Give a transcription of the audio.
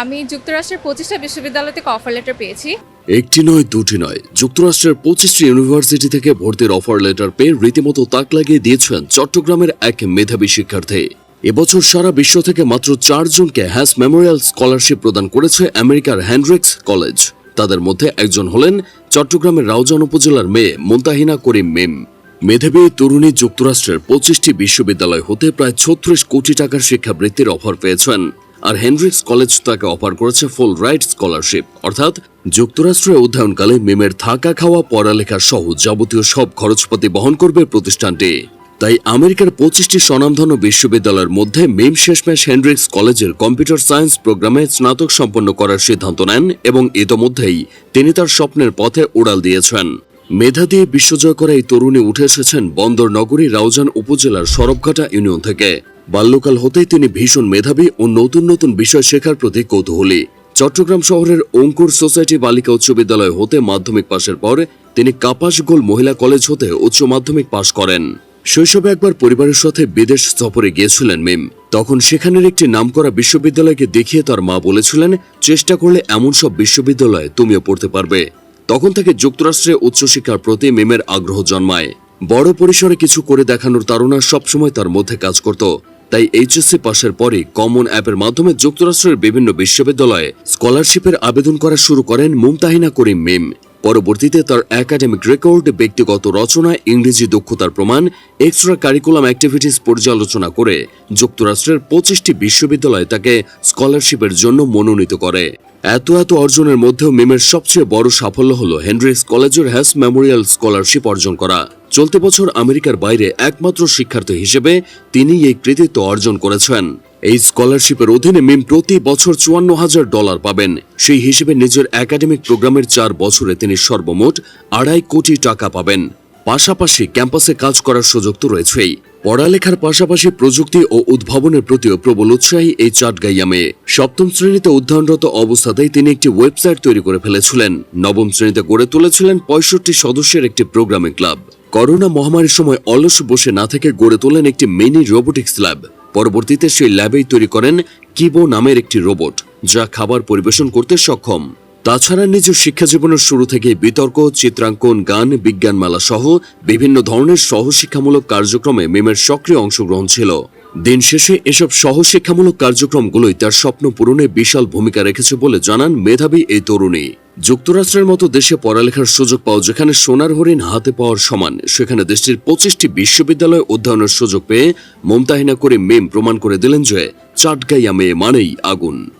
আমি যুক্তরাষ্ট্রের পঁচিশটা বিশ্ববিদ্যালয় থেকে অফার লেটার পেয়েছি। একটি নয়, দুটি নয়। যুক্তরাষ্ট্রের পঁচিশটি ইউনিভার্সিটি থেকে ভর্তির অফার লেটার পেয়ে রীতিমতো তাক লাগিয়ে দিয়েছেন চট্টগ্রামের এক মেধাবী শিক্ষার্থী। এবছর সারা বিশ্ব থেকে মাত্র চারজনকে হ্যাস মেমোরিয়াল স্কলারশিপ প্রদান করেছে আমেরিকার হ্যান্ড্রিক্স কলেজ। তাদের মধ্যে একজন হলেন চট্টগ্রামের রাউজান উপজেলার মেয়ে মুন্তাহিনা করিম মিম। মেধাবী তরুণী যুক্তরাষ্ট্রের পঁচিশটি বিশ্ববিদ্যালয় হতে প্রায় ছত্রিশ কোটি টাকার শিক্ষাবৃত্তির অফার পেয়েছেন। আর হেনরিক্স কলেজ তাকে অফার করেছে ফুল রাইট স্কলারশিপ অর্থাৎ যুক্তরাষ্ট্রে অধ্যয়নকালে মিমের থাকা খাওয়া, পড়ালেখা সহ যাবতীয় সব খরচপাতি বহন করবে প্রতিষ্ঠানটি। তাই আমেরিকার পঁচিশটি স্বনামধন্য বিশ্ববিদ্যালয়ের মধ্যে মিম শেষমেশ হেনরিক্স কলেজের কম্পিউটার সায়েন্স প্রোগ্রামে স্নাতক সম্পন্ন করার সিদ্ধান্ত নেন এবং ইতোমধ্যেই তিনি তার স্বপ্নের পথে উড়াল দিয়েছেন। মেধা দিয়ে বিশ্বজয় করা এই তরুণী উঠে এসেছেন বন্দর নগরী রাউজান উপজেলার সরবঘাটা ইউনিয়ন থেকে। বাল্যকাল হতেই তিনি ভীষণ মেধাবী ও নতুন নতুন বিষয় শেখার প্রতি কৌতূহলী। চট্টগ্রাম শহরের অঙ্কুর সোসাইটি বালিকা উচ্চ বিদ্যালয় হতে মাধ্যমিক পাশের পর তিনি কাপাসগোল মহিলা কলেজ হতে উচ্চ মাধ্যমিক পাশ করেন। শৈশবে একবার পরিবারের সাথে বিদেশ সফরে গিয়েছিলেন মিম। তখন সেখানের একটি নামকরা বিশ্ববিদ্যালয়কে দেখিয়ে তার মা বলেছিলেন, চেষ্টা করলে এমন সব বিশ্ববিদ্যালয়ে তুমিও পড়তে পারবে। তখন থেকে যুক্তরাষ্ট্রে উচ্চশিক্ষার প্রতি মিমের আগ্রহ জন্মায়। বড় পরিসরে কিছু করে দেখানোর তাড়না সবসময় তার মধ্যে কাজ করত। তাই এইচএসসি পাশের পরে কমন অ্যাপের মাধ্যমে যুক্তরাষ্ট্রের বিভিন্ন বিশ্ববিদ্যালয়ে স্কলারশিপের আবেদন করা শুরু করেন মুমতাহিনা করিম মিম। পরবর্তীতে তার একাডেমিক রেকর্ড, ব্যক্তিগত রচনা, ইংরেজি দক্ষতার প্রমাণ, এক্সট্রা কারিকুলাম অ্যাক্টিভিটিস পর্যালোচনা করে যুক্তরাষ্ট্রের পঁচিশটি বিশ্ববিদ্যালয় তাকে স্কলারশিপের জন্য মনোনীত করে। এত এত অর্জনের মধ্যেও মিমের সবচেয়ে বড় সাফল্য হল হেনরিস কলেজের হ্যাস মেমোরিয়াল স্কলারশিপ অর্জন করা। চলতি বছর আমেরিকার বাইরে একমাত্র শিক্ষার্থী হিসেবে তিনি এই কৃতিত্ব অর্জন করেছেন। এই স্কলারশিপের অধীনে মিম প্রতি বছর চুয়ান্ন হাজার ডলার পাবেন। সেই হিসেবে নিজের একাডেমিক প্রোগ্রামের চার বছরে তিনি সর্বমোট আড়াই কোটি টাকা পাবেন। পাশাপাশি ক্যাম্পাসে কাজ করার সুযোগ তো রয়েছেই। পড়ালেখার পাশাপাশি প্রযুক্তি ও উদ্ভাবনের প্রতিও প্রবল উৎসাহী এই চাটগাইয়া মেয়ে সপ্তম শ্রেণীতে অধ্যয়নরত অবস্থাতেই তিনি একটি ওয়েবসাইট তৈরি করে ফেলেছিলেন। নবম শ্রেণীতে গড়ে তুলেছিলেন পঁয়ষট্টি সদস্যের একটি প্রোগ্রামিং ক্লাব। করোনা মহামারীর সময় অলস বসে না থেকে গড়ে তোলেন একটি মিনি রোবোটিক্স ল্যাব। পরবর্তীতে সেই ল্যাবেই তৈরি করেন কিবো নামের একটি রোবট, যা খাবার পরিবেশন করতে সক্ষম। তাছাড়া নিজের শিক্ষা জীবনের শুরু থেকে বিতর্ক, চিত্রাঙ্কন, গান বিজ্ঞান মেলা সহ বিভিন্ন ধরনের সহশিক্ষামূলক কার্যক্রমে মিমের সক্রিয় অংশগ্রহণ ছিল। দিন শেষে এসব সহশিক্ষামূলক কার্যক্রমগুলোই তার স্বপ্ন পূরণে বিশাল ভূমিকা রেখেছে বলে জানান মেধাবী এই তরুণী। যুক্তরাষ্ট্রের মতো দেশে পড়ালেখার সুযোগ পাওয়া যেখানে সোনার হরিণ হাতে পাওয়ার সমান, সেখানে দেশটির পঁচিশটি বিশ্ববিদ্যালয়ে অধ্যয়নের সুযোগ পেয়ে মমতাহিনা করে মেম প্রমাণ করে দিলেন যে চাটগাইয়া মেয়ে মানেই আগুন।